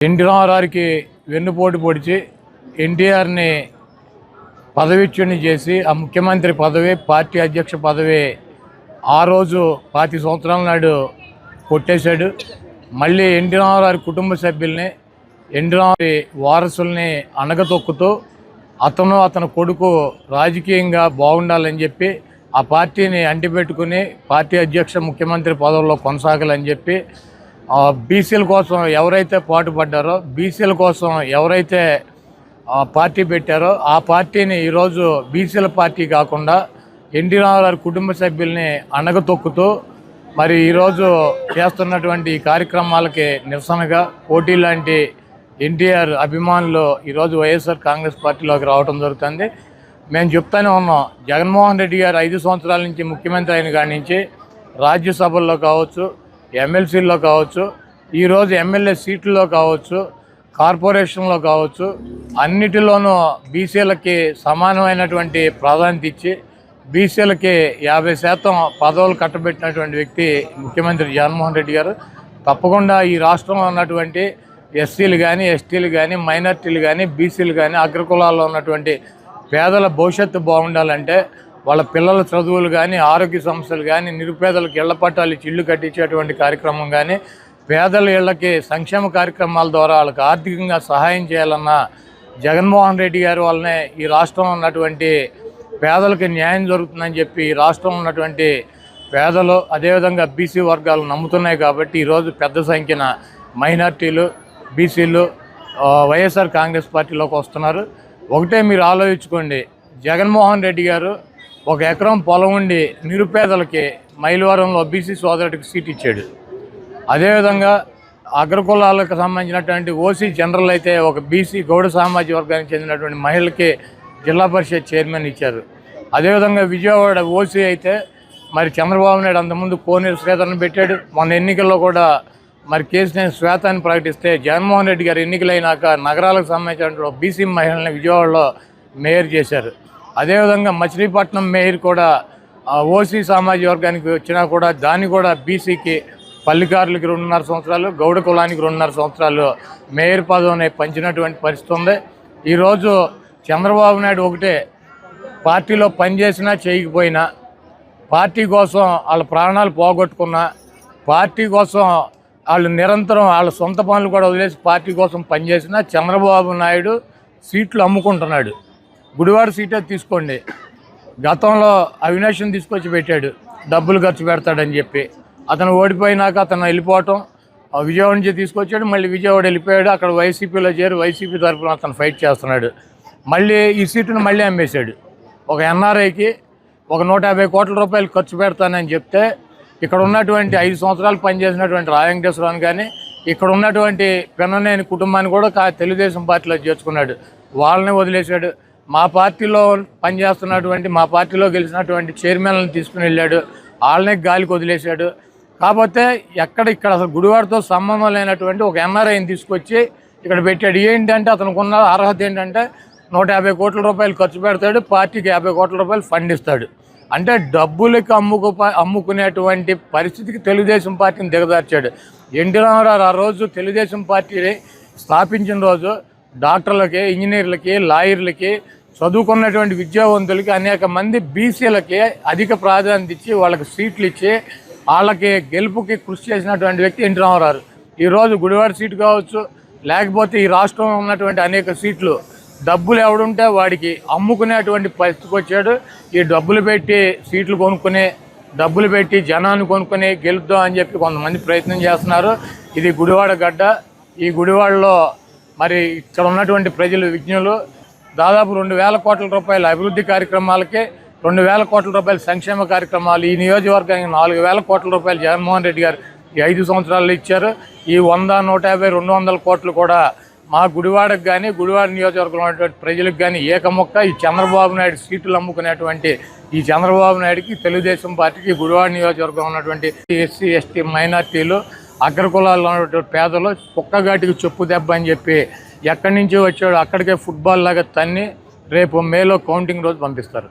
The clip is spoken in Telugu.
ఎన్టీ రామారావుకి వెన్నుపోటు పొడిచి ఎన్టీఆర్ని పదవిచ్యుని చేసి ఆ ముఖ్యమంత్రి పదవి పార్టీ అధ్యక్ష పదవి ఆ రోజు పాతి సంవత్సరాల నాడు కొట్టేశాడు. మళ్ళీ ఎన్టీ రామారావు కుటుంబ సభ్యుల్ని ఎన్టీ రామారావు వారసుల్ని అణగతొక్కుతూ అతను అతని కొడుకు రాజకీయంగా బాగుండాలని చెప్పి ఆ పార్టీని అంటిపెట్టుకుని పార్టీ అధ్యక్ష ముఖ్యమంత్రి పదవిలో కొనసాగాలని చెప్పి బీసీల కోసం ఎవరైతే పాటుపడ్డారో బీసీల కోసం ఎవరైతే పార్టీ పెట్టారో ఆ పార్టీని ఈరోజు బీసీల పార్టీ కాకుండా ఎన్టీ రామారావు కుటుంబ సభ్యుల్ని అణగతొక్కుతూ మరి ఈరోజు చేస్తున్నటువంటి కార్యక్రమాలకి నిరసనగా పోటీ లాంటి ఎన్టీఆర్ అభిమానులు ఈరోజు వైఎస్ఆర్ కాంగ్రెస్ పార్టీలోకి రావడం జరుగుతుంది. మేము చెప్తానే ఉన్నాం జగన్మోహన్ రెడ్డి గారు ఐదు సంవత్సరాల నుంచి ముఖ్యమంత్రి అయిన కాడి నుంచి రాజ్యసభల్లో కావచ్చు ఎమ్మెల్సీల్లో కావచ్చు ఈరోజు ఎమ్మెల్యే సీట్లలో కావచ్చు కార్పొరేషన్లో కావచ్చు అన్నిటిలోనూ బీసీలకి సమానమైనటువంటి ప్రాధాన్యత ఇచ్చి బీసీలకి యాభై శాతం పదవులు కట్టబెట్టినటువంటి వ్యక్తి ముఖ్యమంత్రి జగన్మోహన్ రెడ్డి గారు. తప్పకుండా ఈ రాష్ట్రంలో ఉన్నటువంటి ఎస్సీలు కానీ ఎస్టీలు కానీ మైనార్టీలు కానీ బీసీలు కానీ అగ్రకులాల్లో ఉన్నటువంటి పేదల భవిష్యత్తు బాగుండాలంటే వాళ్ళ పిల్లల చదువులు కానీ ఆరోగ్య సమస్యలు కానీ నిరుపేదలకు ఇళ్ళ పట్టాలు ఇచ్చి ఇల్లు కట్టించేటువంటి కార్యక్రమం కానీ పేదల ఇళ్ళకి సంక్షేమ కార్యక్రమాల ద్వారా వాళ్ళకి ఆర్థికంగా సహాయం చేయాలన్న జగన్మోహన్ రెడ్డి గారి వల్లనే ఈ రాష్ట్రంలో ఉన్నటువంటి పేదలకు న్యాయం జరుగుతుందని చెప్పి ఈ రాష్ట్రంలో ఉన్నటువంటి పేదలు అదేవిధంగా బీసీ వర్గాలు నమ్ముతున్నాయి కాబట్టి ఈరోజు పెద్ద సంఖ్యన మైనార్టీలు బీసీలు వైఎస్ఆర్ కాంగ్రెస్ పార్టీలోకి వస్తున్నారు. ఒకటే మీరు ఆలోచించుకోండి జగన్మోహన్ రెడ్డి గారు ఒక ఎకరం పొలం ఉండి నిరుపేదలకి మైలవరంలో బీసీ సోదరుడికి సీట్ ఇచ్చాడు. అదేవిధంగా అగ్రకులాలకు సంబంధించినటువంటి ఓసీ జనరల్ అయితే ఒక బీసీ గౌడ సామాజిక వర్గానికి చెందినటువంటి మహిళకి జిల్లా పరిషత్ చైర్మన్ ఇచ్చారు. అదేవిధంగా విజయవాడ ఓసీ అయితే మరి చంద్రబాబు నాయుడు అంతకుముందు కోనేరు శ్వేతను పెట్టాడు. మొన్న ఎన్నికల్లో కూడా మరి కేసీఆర్ శ్వేతాన్ని ప్రకటిస్తే జగన్మోహన్ రెడ్డి గారు ఎన్నికలైనాక నగరాలకు సంబంధించినటువంటి బీసీ మహిళల్ని విజయవాడలో మేయర్ చేశారు. అదేవిధంగా మచిలీపట్నం మేయర్ కూడా ఓసీ సామాజిక వర్గానికి వచ్చినా కూడా దాన్ని కూడా బీసీకి పల్లికారులకి రెండున్నర సంవత్సరాలు గౌడ కులానికి రెండున్నర సంవత్సరాలు మేయర్ పదవిని పంచినటువంటి పరిస్థితి ఉంది. ఈరోజు చంద్రబాబు నాయుడు ఒకటే పార్టీలో పనిచేసినా చేయకపోయినా పార్టీ కోసం వాళ్ళ ప్రాణాలు పోగొట్టుకున్నా పార్టీ కోసం వాళ్ళు నిరంతరం వాళ్ళ సొంత పనులు కూడా వదిలేసి పార్టీ కోసం పనిచేసిన చంద్రబాబు నాయుడు సీట్లు అమ్ముకుంటున్నాడు. గుడివాడ సీటే తీసుకోండి. గతంలో అవినాష్ని తీసుకొచ్చి పెట్టాడు. డబ్బులు ఖర్చు పెడతాడని చెప్పి. అతను ఓడిపోయినాక అతను వెళ్ళిపోవటం. ఆ విజయవాడ నుంచి తీసుకొచ్చాడు. మళ్ళీ విజయవాడ వెళ్ళిపోయాడు. అక్కడ వైసీపీలో చేరి వైసీపీ తరఫున అతను ఫైట్ చేస్తున్నాడు. మళ్ళీ ఈ సీటును మళ్ళీ అమ్మేశాడు. ఒక ఎన్ఆర్ఐకి ఒక నూట యాభై కోట్ల రూపాయలు ఖర్చు పెడతానని చెప్తే ఇక్కడ ఉన్నటువంటి ఐదు సంవత్సరాలు పనిచేసినటువంటి రాయంకటేశ్వరరావు కానీ ఇక్కడ ఉన్నటువంటి పెన్ననేని కుటుంబాన్ని కూడా తెలుగుదేశం పార్టీలో చేర్చుకున్నాడు. వాళ్ళని వదిలేశాడు. మా పార్టీలో పనిచేస్తున్నటువంటి మా పార్టీలో గెలిచినటువంటి చైర్మన్లను తీసుకుని వెళ్ళాడు. వాళ్ళనే గాలికి వదిలేశాడు. కాకపోతే ఎక్కడ ఇక్కడ అసలు గుడివాడతో సంబంధం లేనటువంటి ఒక ఎన్ఆర్ఐని తీసుకొచ్చి ఇక్కడ పెట్టాడు. ఏంటంటే అతనికి ఉన్న అర్హత ఏంటంటే నూట యాభై కోట్ల రూపాయలు ఖర్చు పెడతాడు పార్టీకి యాభై కోట్ల రూపాయలు ఫండ్ ఇస్తాడు. అంటే డబ్బులకి అమ్ముకు అమ్ముకునేటువంటి పరిస్థితికి తెలుగుదేశం పార్టీని దిగదార్చాడు ఎన్టీ రామారావు ఆ రోజు తెలుగుదేశం పార్టీని స్థాపించిన రోజు డాక్టర్లకి ఇంజనీర్లకి లాయర్లకి చదువుకున్నటువంటి విద్యావంతులకి అనేక మంది బీసీలకి అధిక ప్రాధాన్యత ఇచ్చి వాళ్ళకి సీట్లు ఇచ్చి వాళ్ళకి గెలుపుకి కృషి చేసినటువంటి వ్యక్తి ఎన్టీ రామారావు. ఈరోజు గుడివాడ సీటు కావచ్చు లేకపోతే ఈ రాష్ట్రంలో ఉన్నటువంటి అనేక సీట్లు. డబ్బులు ఎవడుంటే వాడికి అమ్ముకునేటువంటి పరిస్థితికి వచ్చాడు. ఈ డబ్బులు పెట్టి సీట్లు కొనుక్కుని డబ్బులు పెట్టి జనాన్ని కొనుక్కొని గెలుద్దాం అని చెప్పి కొంతమంది ప్రయత్నం చేస్తున్నారు. ఇది గుడివాడ గడ్డ. ఈ గుడివాడలో మరి ఇక్కడ ఉన్నటువంటి ప్రజలు విజ్ఞులు దాదాపు రెండు వేల కోట్ల రూపాయల అభివృద్ధి కార్యక్రమాలకి రెండు వేల కోట్ల రూపాయల సంక్షేమ కార్యక్రమాలు. ఈ నియోజకవర్గానికి నాలుగు వేల కోట్ల రూపాయలు జగన్మోహన్ రెడ్డి గారు ఈ ఐదు సంవత్సరాల్లో ఇచ్చారు. ఈ వంద నూట యాభై రెండు వందల కోట్లు కూడా మా గుడివాడకు కానీ గుడివాడ నియోజకవర్గంలో ఉన్నటువంటి ప్రజలకు కానీ ఏకమొక్క. ఈ చంద్రబాబు నాయుడు సీట్లు అమ్ముకునేటువంటి ఈ చంద్రబాబు నాయుడుకి తెలుగుదేశం పార్టీకి గుడివాడ నియోజకవర్గం ఉన్నటువంటి ఎస్సీ ఎస్టీ మైనార్టీలు అగ్రకులాల్లో ఉన్నటువంటి పేదలు కుక్కగాటికి చెప్పు దెబ్బ అని చెప్పి ఎక్కడి నుంచి వచ్చాడో అక్కడికే ఫుట్బాల్ లాగా తన్ని రేపు మేలో కౌంటింగ్ రోజు పంపిస్తారు.